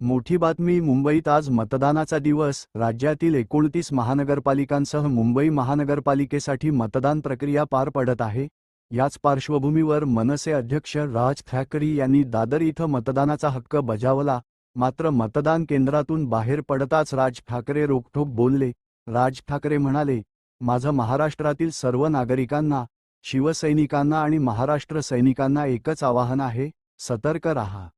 मोठी बातमी मुंबईत आज मतदानाचा दिवस. राज्यातील एकोणतीस महानगरपालिकांसह मुंबई महानगरपालिकेसाठी मतदान प्रक्रिया पार पडत आहे. याच पार्श्वभूमीवर मनसे अध्यक्ष राज ठाकरे यांनी दादर इथं मतदानाचा हक्क बजावला. मात्र मतदान केंद्रातून बाहेर पडताच राज ठाकरे रोखठोक बोलले. राज ठाकरे म्हणाले माझं महाराष्ट्रातील सर्व नागरिकांना शिवसैनिकांना आणि महाराष्ट्र सैनिकांना एकच आवाहन आहे सतर्क रहा.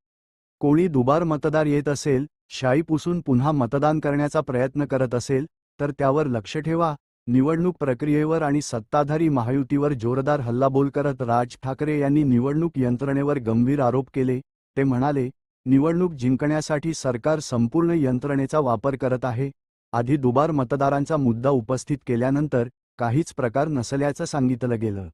कोणी दुबार मतदार येत असेल शाई पुसून पुन्हा मतदान करण्याचा प्रयत्न करत असेल तर त्यावर लक्ष ठेवा. निवडणूक प्रक्रियेवर आणि सत्ताधारी महायुतीवर जोरदार हल्लाबोल करत राज ठाकरे यांनी निवडणूक यंत्रणेवर गंभीर आरोप केले. ते म्हणाले निवडणूक जिंकण्यासाठी सरकार संपूर्ण यंत्रणेचा वापर करत आहे. आधी दुबार मतदारांचा मुद्दा उपस्थित केल्यानंतर काहीच प्रकार नसल्याचं सांगितलं गेलं.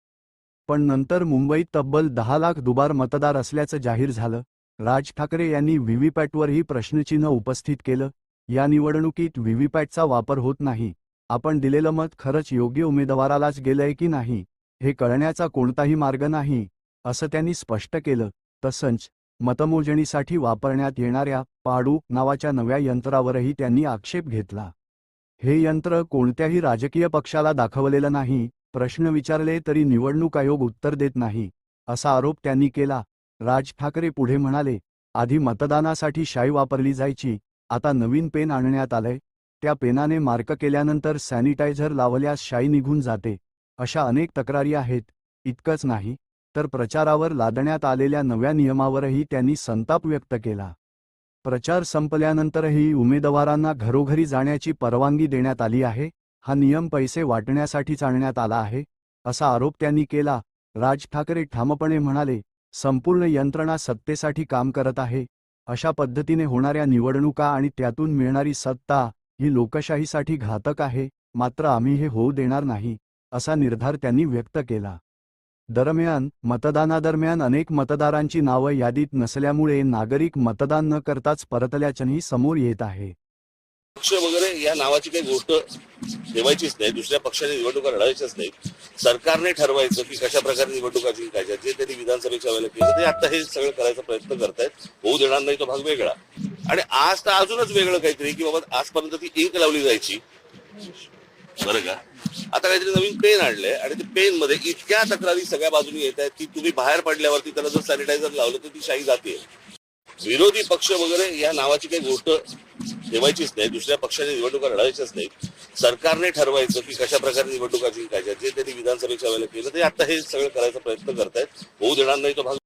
पण नंतर मुंबईत तब्बल दहा लाख दुबार मतदार असल्याचं जाहीर झालं. राज ठाकरे यांनी व्हीव्हीपॅटवरही प्रश्नचिन्ह उपस्थित केलं. या निवडणुकीत व्हीव्हीपॅटचा वापर होत नाही. आपण दिलेलं मत खरंच योग्य उमेदवारालाच गेलंय की नाही हे कळण्याचा कोणताही मार्ग नाही असं त्यांनी स्पष्ट केलं. तसंच मतमोजणीसाठी वापरण्यात येणाऱ्या पाडू नावाच्या नव्या यंत्रावरही त्यांनी आक्षेप घेतला. हे यंत्र कोणत्याही राजकीय पक्षाला दाखवलेलं नाही प्रश्न विचारले तरी निवडणूक आयोग उत्तर देत नाही असा आरोप त्यांनी केला. राज ठाकरे पुढे म्हणाले आधी मतदानासाठी शाई वापरली जायची. आता नवीन पेन आणण्यात आलंय. त्या पेनाने मार्क केल्यानंतर सॅनिटायझर लावल्यास शाई निघून जाते. अशा अनेक तक्रारी आहेत. इतकंच नाही तर प्रचारावर लादण्यात आलेल्या नव्या नियमावरही त्यांनी संताप व्यक्त केला. प्रचार संपल्यानंतरही उमेदवारांना घरोघरी जाण्याची परवानगी देण्यात आली आहे. हा नियम पैसे वाटण्यासाठीच आणण्यात आला आहे. असा आरोप त्यांनी केला. राज ठाकरे ठामपणे म्हणाले संपूर्ण यंत्रणा सत्तेसाठी काम करत आहे. अशा पद्धतीने होणाऱ्या निवडणुका आणि त्यातून मिळणारी सत्ता ही लोकशाहीसाठी घातक आहे मात्र आम्ही हे होऊ देणार नाही असा निर्धार त्यांनी व्यक्त केला. दरम्यान मतदानादरम्यान अनेक मतदारांची नावं यादीत नसल्यामुळे नागरिक मतदान न करताच परतल्याचंही समोर येत आहे. पक्ष वगैरे या नावाची काही गोष्ट ठेवायचीच नाही. दुसऱ्या पक्षाने निवडणुका लढायच्याच नाही सरकारने ठरवायचं की कशा प्रकारे निवडणुका जिंकायच्या जे त्यांनी विधानसभेच्या वेळेला केलं ते आता हे सगळं करायचा प्रयत्न करतायत. होऊ देणार नाही तो भाग वेगळा. आणि आज तर अजूनच वेगळं काहीतरी की बाबा आजपर्यंत ती इंक लावली जायची. बरं का? आता काहीतरी नवीन पेन आणलंय आणि ते पेन मध्ये इतक्या तक्रारी सगळ्या बाजूनी येत आहेत की तुम्ही बाहेर पडल्यावरती त्याला जर सॅनिटायझर लावलं तर ती शाही जाते विरोधी पक्ष वगैरे या नावाची काही गोष्ट ठेवायचीच नाही. दुसऱ्या पक्षाने निवडणुका लढायच्याच नाही सरकारने ठरवायचं की कशा प्रकारे निवडणुका जिंकायच्या. जे त्यांनी विधानसभेच्या वेळेला केलं ते आता हे सगळं करायचा प्रयत्न करतायत. होऊ देणार नाही तो भाग.